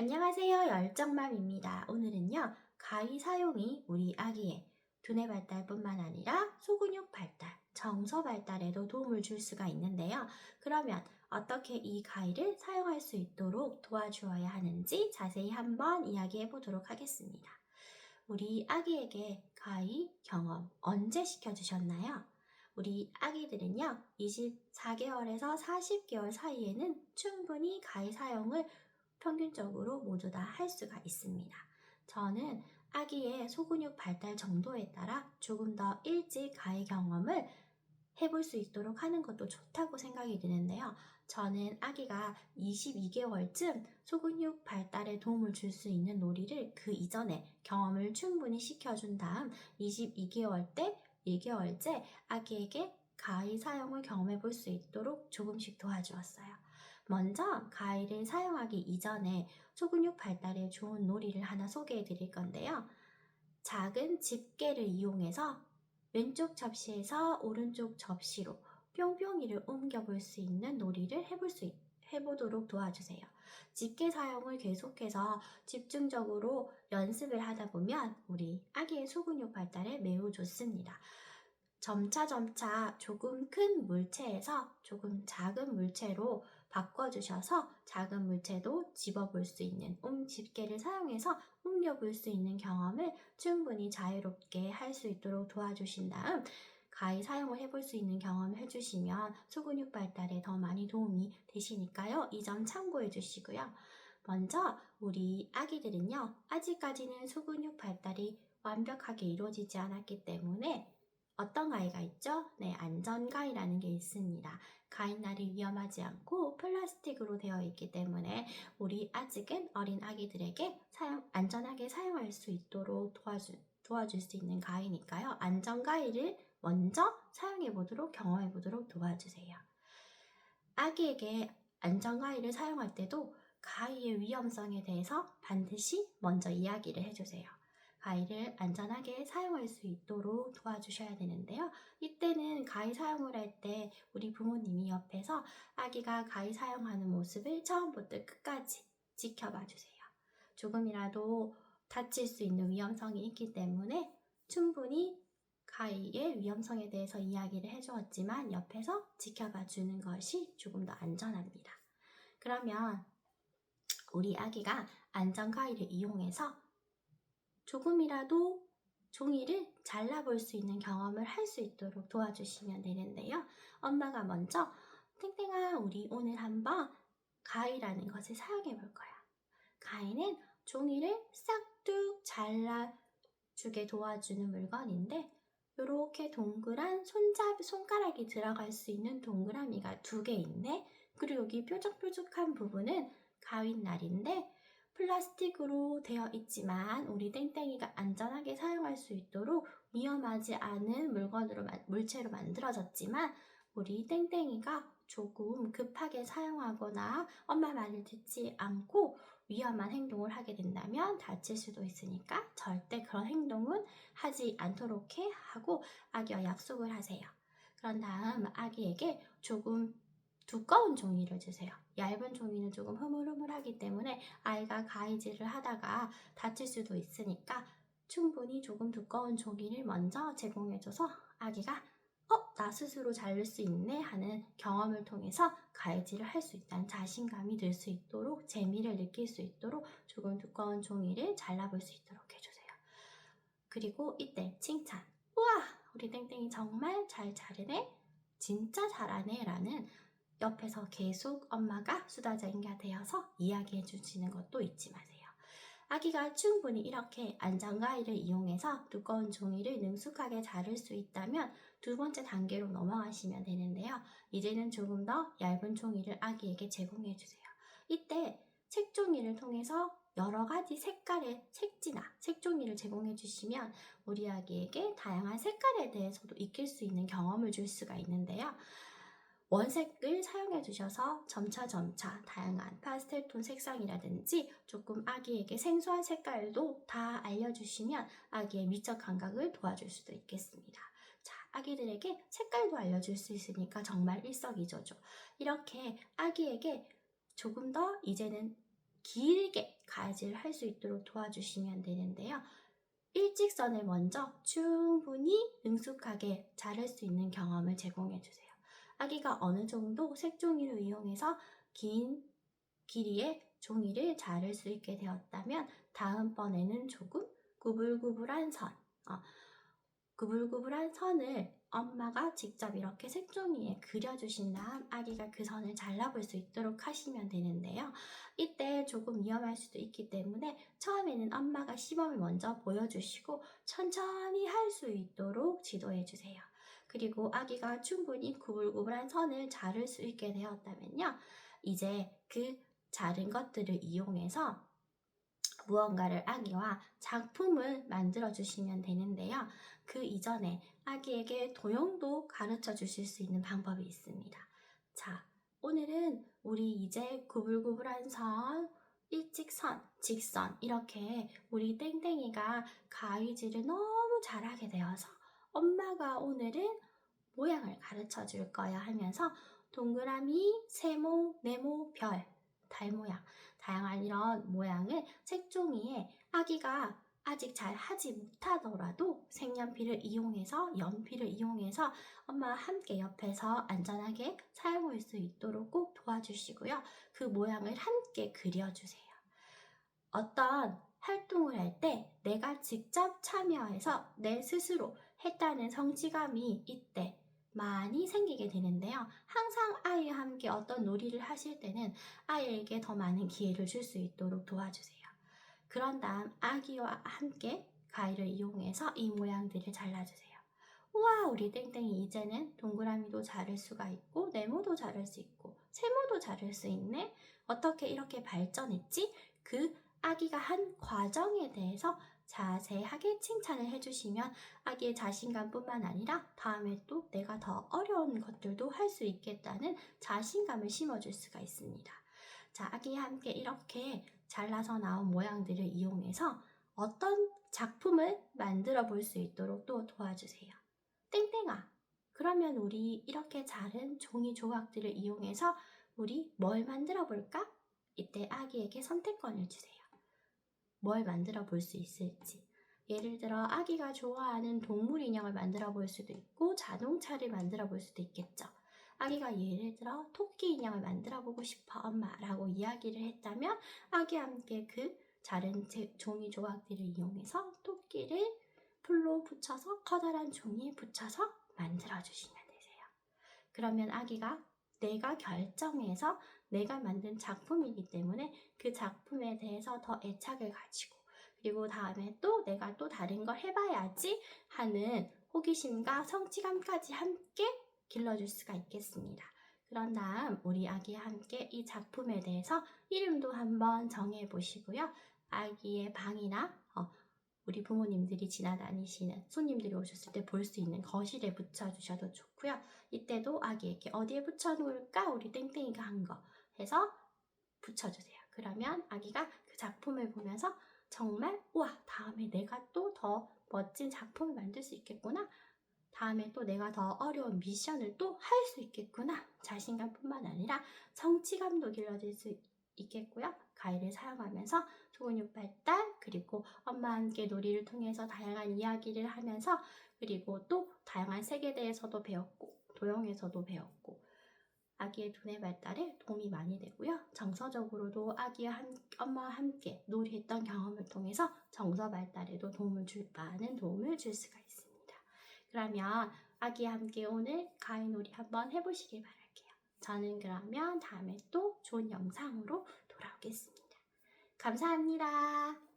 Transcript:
안녕하세요. 열정맘입니다. 오늘은요, 가위 사용이 우리 아기의 두뇌 발달뿐만 아니라 소근육 발달, 정서 발달에도 도움을 줄 수가 있는데요. 그러면 어떻게 이 가위를 사용할 수 있도록 도와주어야 하는지 자세히 한번 이야기해 보도록 하겠습니다. 우리 아기에게 가위 경험 언제 시켜주셨나요? 우리 아기들은요, 24개월에서 40개월 사이에는 충분히 가위 사용을 평균적으로 모두 다 할 수가 있습니다. 저는 아기의 소근육 발달 정도에 따라 조금 더 일찍 가해 경험을 해볼 수 있도록 하는 것도 좋다고 생각이 드는데요. 저는 아기가 22개월쯤 소근육 발달에 도움을 줄 수 있는 놀이를 그 이전에 경험을 충분히 시켜준 다음 22개월 때 1개월째 아기에게 가위 사용을 경험해 볼 수 있도록 조금씩 도와주었어요. 먼저 가위를 사용하기 이전에 소근육 발달에 좋은 놀이를 하나 소개해 드릴 건데요. 작은 집게를 이용해서 왼쪽 접시에서 오른쪽 접시로 뿅뿅이를 옮겨 볼 수 있는 놀이를 해볼 수 있, 해보도록 도와주세요. 집게 사용을 계속해서 집중적으로 연습을 하다 보면 우리 아기의 소근육 발달에 매우 좋습니다. 점차 점차 조금 큰 물체에서 조금 작은 물체로 바꿔주셔서 작은 물체도 집어볼 수 있는 움 집게를 사용해서 옮겨볼 수 있는 경험을 충분히 자유롭게 할 수 있도록 도와주신 다음 가위 사용을 해볼 수 있는 경험을 해주시면 소근육 발달에 더 많이 도움이 되시니까요. 이 점 참고해 주시고요. 먼저 우리 아기들은요. 아직까지는 소근육 발달이 완벽하게 이루어지지 않았기 때문에 어떤 가위가 있죠? 네, 안전가위라는 게 있습니다. 가위날이 위험하지 않고 플라스틱으로 되어 있기 때문에 우리 아직은 어린 아기들에게 사용, 안전하게 사용할 수 있도록 도와주, 도와줄 수 있는 가위니까요. 안전가위를 먼저 사용해 보도록 경험해 보도록 도와주세요. 아기에게 안전가위를 사용할 때도 가위의 위험성에 대해서 반드시 먼저 이야기를 해주세요. 가위를 안전하게 사용할 수 있도록 도와주셔야 되는데요. 이때는 가위 사용을 할 때 우리 부모님이 옆에서 아기가 가위 사용하는 모습을 처음부터 끝까지 지켜봐 주세요. 조금이라도 다칠 수 있는 위험성이 있기 때문에 충분히 가위의 위험성에 대해서 이야기를 해주었지만 옆에서 지켜봐 주는 것이 조금 더 안전합니다. 그러면 우리 아기가 안전 가위를 이용해서 조금이라도 종이를 잘라볼 수 있는 경험을 할 수 있도록 도와주시면 되는데요. 엄마가 먼저 탱탱아 우리 오늘 한번 가위라는 것을 사용해 볼 거야. 가위는 종이를 싹둑 잘라주게 도와주는 물건인데 이렇게 동그란 손잡이 손가락이 들어갈 수 있는 동그라미가 두 개 있네. 그리고 여기 뾰족뾰족한 부분은 가위날인데 플라스틱으로 되어 있지만 우리 땡땡이가 안전하게 사용할 수 있도록 위험하지 않은 물건으로 물체로 만들어졌지만 우리 땡땡이가 조금 급하게 사용하거나 엄마 말을 듣지 않고 위험한 행동을 하게 된다면 다칠 수도 있으니까 절대 그런 행동은 하지 않도록 해 하고 아기와 약속을 하세요. 그런 다음 아기에게 조금 두꺼운 종이를 주세요. 얇은 종이는 조금 흐물흐물하기 때문에 아이가 가위질을 하다가 다칠 수도 있으니까 충분히 조금 두꺼운 종이를 먼저 제공해줘서 아기가 어, 나 스스로 자를 수 있네 하는 경험을 통해서 가위질을 할 수 있다는 자신감이 들 수 있도록 재미를 느낄 수 있도록 조금 두꺼운 종이를 잘라볼 수 있도록 해주세요. 그리고 이때 칭찬. 우와, 우리 땡땡이 정말 잘 자르네. 진짜 잘하네. 라는 옆에서 계속 엄마가 수다쟁이가 되어서 이야기해 주시는 것도 잊지 마세요. 아기가 충분히 이렇게 안전가위를 이용해서 두꺼운 종이를 능숙하게 자를 수 있다면 두 번째 단계로 넘어가시면 되는데요. 이제는 조금 더 얇은 종이를 아기에게 제공해 주세요. 이때 색종이를 통해서 여러 가지 색깔의 색지나 색종이를 제공해 주시면 우리 아기에게 다양한 색깔에 대해서도 익힐 수 있는 경험을 줄 수가 있는데요. 원색을 사용해 주셔서 점차 점차 다양한 파스텔톤 색상이라든지 조금 아기에게 생소한 색깔도 다 알려주시면 아기의 미적 감각을 도와줄 수도 있겠습니다. 자, 아기들에게 색깔도 알려줄 수 있으니까 정말 일석이조죠. 이렇게 아기에게 조금 더 이제는 길게 가지를 할 수 있도록 도와주시면 되는데요. 일직선을 먼저 충분히 능숙하게 자를 수 있는 경험을 제공해 주세요. 아기가 어느 정도 색종이를 이용해서 긴 길이의 종이를 자를 수 있게 되었다면 다음번에는 조금 구불구불한 선, 어, 구불구불한 선을 엄마가 직접 이렇게 색종이에 그려주신 다음 아기가 그 선을 잘라볼 수 있도록 하시면 되는데요. 이때 조금 위험할 수도 있기 때문에 처음에는 엄마가 시범을 먼저 보여주시고 천천히 할 수 있도록 지도해 주세요. 그리고 아기가 충분히 구불구불한 선을 자를 수 있게 되었다면요. 이제 그 자른 것들을 이용해서 무언가를 아기와 작품을 만들어 주시면 되는데요. 그 이전에 아기에게 도형도 가르쳐 주실 수 있는 방법이 있습니다. 자, 오늘은 우리 이제 구불구불한 선, 일직선, 직선 이렇게 우리 땡땡이가 가위질을 너무 잘하게 되어서 엄마가 오늘은 모양을 가르쳐 줄 거야 하면서 동그라미, 세모, 네모, 별, 달 모양, 다양한 이런 모양을 색종이에 아기가 아직 잘 하지 못하더라도 색연필을 이용해서 연필을 이용해서 엄마와 함께 옆에서 안전하게 사용할 수 있도록 꼭 도와주시고요. 그 모양을 함께 그려주세요. 어떤 활동을 할 때 내가 직접 참여해서 내 스스로 했다는 성취감이 이때 많이 생기게 되는데요. 항상 아이와 함께 어떤 놀이를 하실 때는 아이에게 더 많은 기회를 줄 수 있도록 도와주세요. 그런 다음 아기와 함께 가위를 이용해서 이 모양들을 잘라주세요. 우와, 우리 땡땡이 이제는 동그라미도 자를 수가 있고, 네모도 자를 수 있고, 세모도 자를 수 있네? 어떻게 이렇게 발전했지? 그 아기가 한 과정에 대해서 자세하게 칭찬을 해주시면 아기의 자신감뿐만 아니라 다음에 또 내가 더 어려운 것들도 할 수 있겠다는 자신감을 심어줄 수가 있습니다. 자, 아기와 함께 이렇게 잘라서 나온 모양들을 이용해서 어떤 작품을 만들어 볼 수 있도록 또 도와주세요. 땡땡아, 그러면 우리 이렇게 자른 종이 조각들을 이용해서 우리 뭘 만들어 볼까? 이때 아기에게 선택권을 주세요. 뭘 만들어 볼 수 있을지. 예를 들어 아기가 좋아하는 동물 인형을 만들어 볼 수도 있고 자동차를 만들어 볼 수도 있겠죠. 아기가 예를 들어 토끼 인형을 만들어 보고 싶어 엄마라고 이야기를 했다면 아기와 함께 그 자른 제- 종이 조각들을 이용해서 토끼를 풀로 붙여서 커다란 종이에 붙여서 만들어 주시면 되세요. 그러면 아기가 내가 결정해서 내가 만든 작품이기 때문에 그 작품에 대해서 더 애착을 가지고 그리고 다음에 또 내가 또 다른 걸 해봐야지 하는 호기심과 성취감까지 함께 길러줄 수가 있겠습니다. 그런 다음 우리 아기와 함께 이 작품에 대해서 이름도 한번 정해 보시고요. 아기의 방이나 어, 우리 부모님들이 지나다니시는 손님들이 오셨을 때 볼 수 있는 거실에 붙여주셔도 좋고요. 이때도 아기에게 어디에 붙여놓을까 우리 땡땡이가 한 거 해서 붙여주세요. 그러면 아기가 그 작품을 보면서 정말 우와 다음에 내가 또 더 멋진 작품을 만들 수 있겠구나. 다음에 또 내가 더 어려운 미션을 또 할 수 있겠구나. 자신감뿐만 아니라 성취감도 길러질 수 있겠고요. 가위를 사용하면서 소근육 발달 그리고 엄마와 함께 놀이를 통해서 다양한 이야기를 하면서 그리고 또 다양한 색에 대해서도 배웠고 도형에서도 배웠고 아기의 두뇌 발달에 도움이 많이 되고요. 정서적으로도 아기와 함, 엄마와 함께 놀이했던 경험을 통해서 정서 발달에도 도움을 줄 많은 도움을 줄 수가 있습니다. 그러면 아기와 함께 오늘 가위 놀이 한번 해보시길 바랄게요. 저는 그러면 다음에 또 좋은 영상으로 돌아오겠습니다. 감사합니다.